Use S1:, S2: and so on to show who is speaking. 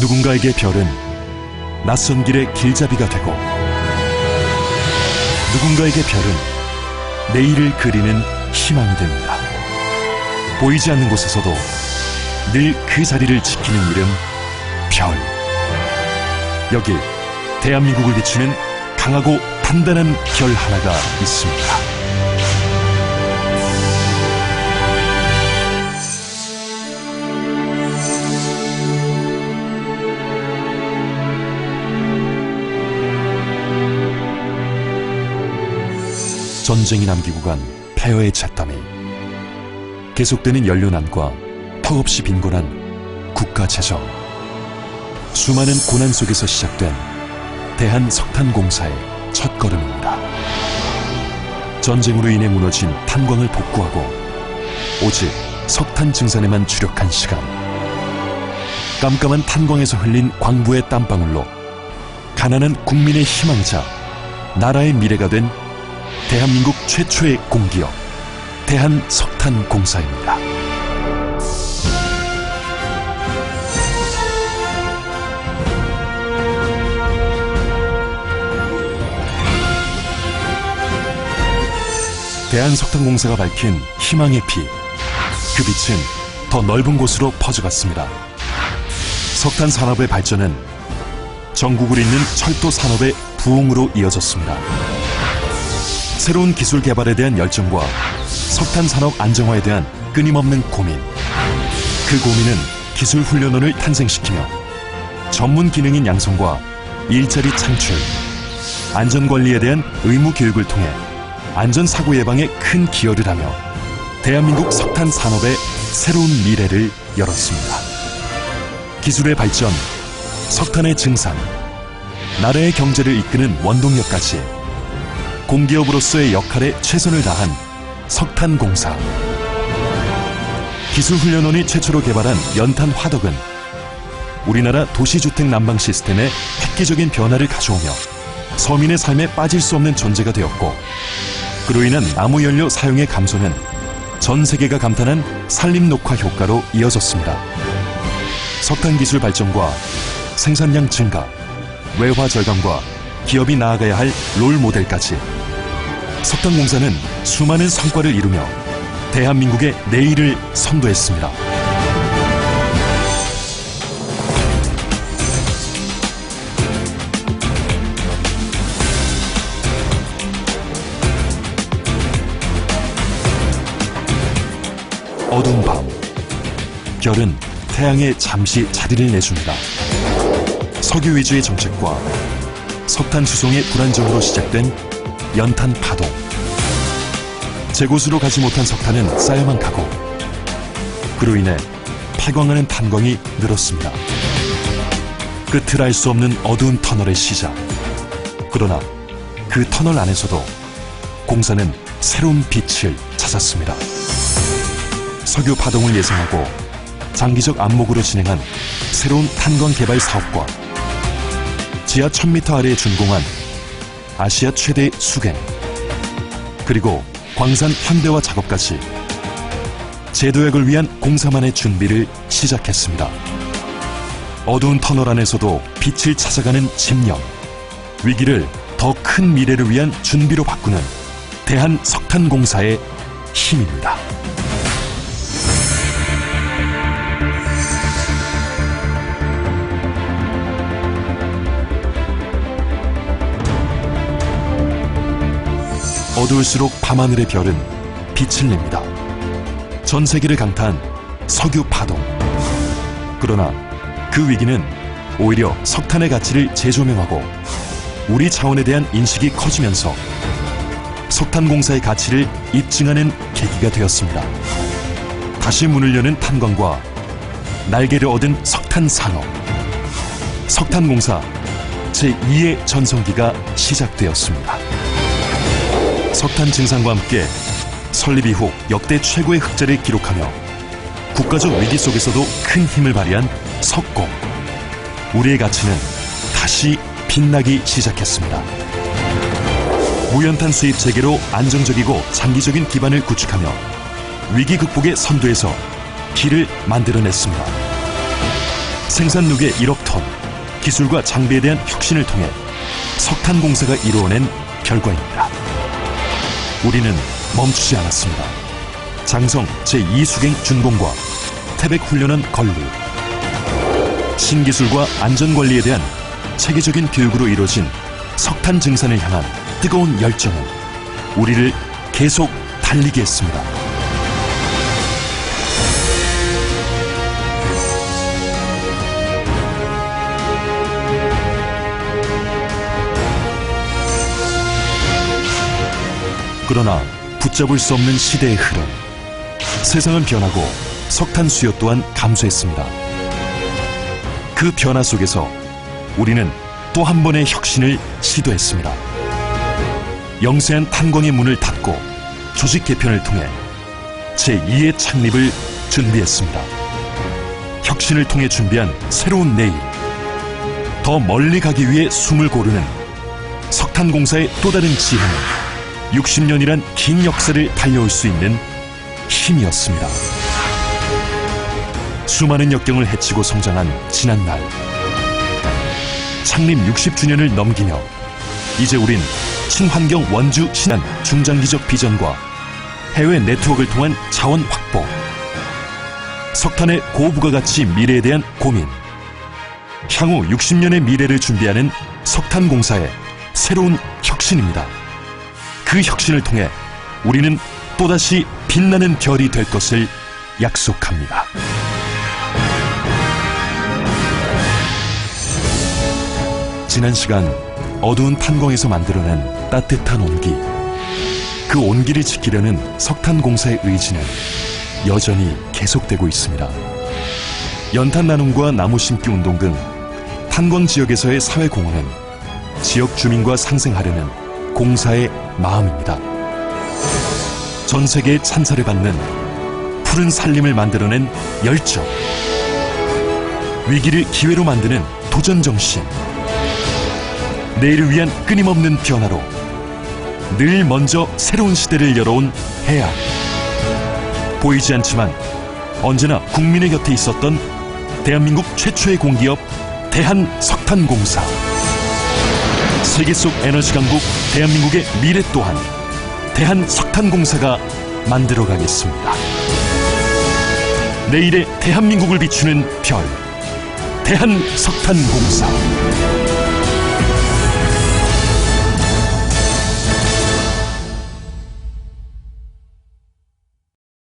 S1: 누군가에게 별은 낯선 길의 길잡이가 되고 누군가에게 별은 내일을 그리는 희망이 됩니다. 보이지 않는 곳에서도 늘 그 자리를 지키는 이름 별. 여기 대한민국을 비추는 강하고 단단한 별 하나가 있습니다. 전쟁이 남기고 간 폐허의 잿더미 계속되는 연료난과 턱없이 빈곤한 국가 재정. 수많은 고난 속에서 시작된 대한석탄공사의 첫걸음입니다. 전쟁으로 인해 무너진 탄광을 복구하고 오직 석탄 증산에만 주력한 시간. 깜깜한 탄광에서 흘린 광부의 땀방울로 가난한 국민의 희망이자 나라의 미래가 된 대한민국 최초의 공기업 대한석탄공사입니다. 대한석탄공사가 밝힌 희망의 피. 그 빛은 더 넓은 곳으로 퍼져갔습니다. 석탄 산업의 발전은 전국을 잇는 철도 산업의 부흥으로 이어졌습니다. 새로운 기술 개발에 대한 열정과 석탄 산업 안정화에 대한 끊임없는 고민. 그 고민은 기술 훈련원을 탄생시키며 전문 기능인 양성과 일자리 창출, 안전 관리에 대한 의무 교육을 통해 안전 사고 예방에 큰 기여를 하며 대한민국 석탄 산업의 새로운 미래를 열었습니다. 기술의 발전, 석탄의 증산, 나라의 경제를 이끄는 원동력까지 공기업으로서의 역할에 최선을 다한 석탄공사. 기술훈련원이 최초로 개발한 연탄 화덕은 우리나라 도시주택 난방 시스템에 획기적인 변화를 가져오며 서민의 삶에 빠질 수 없는 존재가 되었고 그로 인한 나무 연료 사용의 감소는 전 세계가 감탄한 산림 녹화 효과로 이어졌습니다. 석탄 기술 발전과 생산량 증가, 외화 절감과 기업이 나아가야 할 롤 모델까지 석탄공사는 수많은 성과를 이루며 대한민국의 내일을 선도했습니다. 어두운 밤, 별은 태양에 잠시 자리를 내줍니다. 석유 위주의 정책과 석탄 수송의 불안정으로 시작된 연탄 파동. 제 곳으로 가지 못한 석탄은 쌓여만 가고 그로 인해 폐광하는 탄광이 늘었습니다. 끝을 알 수 없는 어두운 터널의 시작. 그러나 그 터널 안에서도 공사는 새로운 빛을 찾았습니다. 석유 파동을 예상하고 장기적 안목으로 진행한 새로운 탄광 개발 사업과 지하 1000m 아래에 준공한 아시아 최대 수갱 그리고 광산 현대화 작업까지 제도약을 위한 공사만의 준비를 시작했습니다. 어두운 터널 안에서도 빛을 찾아가는 집념 위기를 더 큰 미래를 위한 준비로 바꾸는 대한석탄공사의 힘입니다. 어두울수록 밤하늘의 별은 빛을 냅니다. 전 세계를 강타한 석유 파동. 그러나 그 위기는 오히려 석탄의 가치를 재조명하고 우리 자원에 대한 인식이 커지면서 석탄공사의 가치를 입증하는 계기가 되었습니다. 다시 문을 여는 탄광과 날개를 얻은 석탄 산업. 석탄공사 제2의 전성기가 시작되었습니다. 석탄 증산과 함께 설립 이후 역대 최고의 흑자를 기록하며 국가적 위기 속에서도 큰 힘을 발휘한 석공. 우리의 가치는 다시 빛나기 시작했습니다. 무연탄 수입 체계로 안정적이고 장기적인 기반을 구축하며 위기 극복의 선두에서 길을 만들어냈습니다. 생산누계 1억 톤, 기술과 장비에 대한 혁신을 통해 석탄 공사가 이루어낸 결과입니다. 우리는 멈추지 않았습니다. 장성 제2수갱 준공과 태백 훈련원 건립, 신기술과 안전관리에 대한 체계적인 교육으로 이루어진 석탄 증산을 향한 뜨거운 열정은 우리를 계속 달리게 했습니다. 그러나 붙잡을 수 없는 시대의 흐름. 세상은 변하고 석탄 수요 또한 감소했습니다. 그 변화 속에서 우리는 또 한 번의 혁신을 시도했습니다. 영세한 탄광의 문을 닫고 조직 개편을 통해 제2의 창립을 준비했습니다. 혁신을 통해 준비한 새로운 내일. 더 멀리 가기 위해 숨을 고르는 석탄공사의 또 다른 지혜는 60년이란 긴 역사를 달려올 수 있는 힘이었습니다. 수많은 역경을 헤치고 성장한 지난날. 창립 60주년을 넘기며 이제 우린 친환경 원주 신안 중장기적 비전과 해외 네트워크를 통한 자원 확보, 석탄의 고부가가치 미래에 대한 고민, 향후 60년의 미래를 준비하는 석탄공사의 새로운 혁신입니다. 그 혁신을 통해 우리는 또다시 빛나는 별이 될 것을 약속합니다. 지난 시간 어두운 탄광에서 만들어낸 따뜻한 온기. 그 온기를 지키려는 석탄공사의 의지는 여전히 계속되고 있습니다. 연탄 나눔과 나무 심기 운동 등 탄광 지역에서의 사회 공헌은 지역 주민과 상생하려는 공사의 마음입니다. 전 세계의 찬사를 받는 푸른 살림을 만들어낸 열정. 위기를 기회로 만드는 도전 정신. 내일을 위한 끊임없는 변화로 늘 먼저 새로운 시대를 열어온 해안. 보이지 않지만 언제나 국민의 곁에 있었던 대한민국 최초의 공기업 대한석탄공사. 세계 속 에너지 강국 대한민국의 미래 또한 대한석탄공사가 만들어가겠습니다. 내일의 대한민국을 비추는 별 대한석탄공사.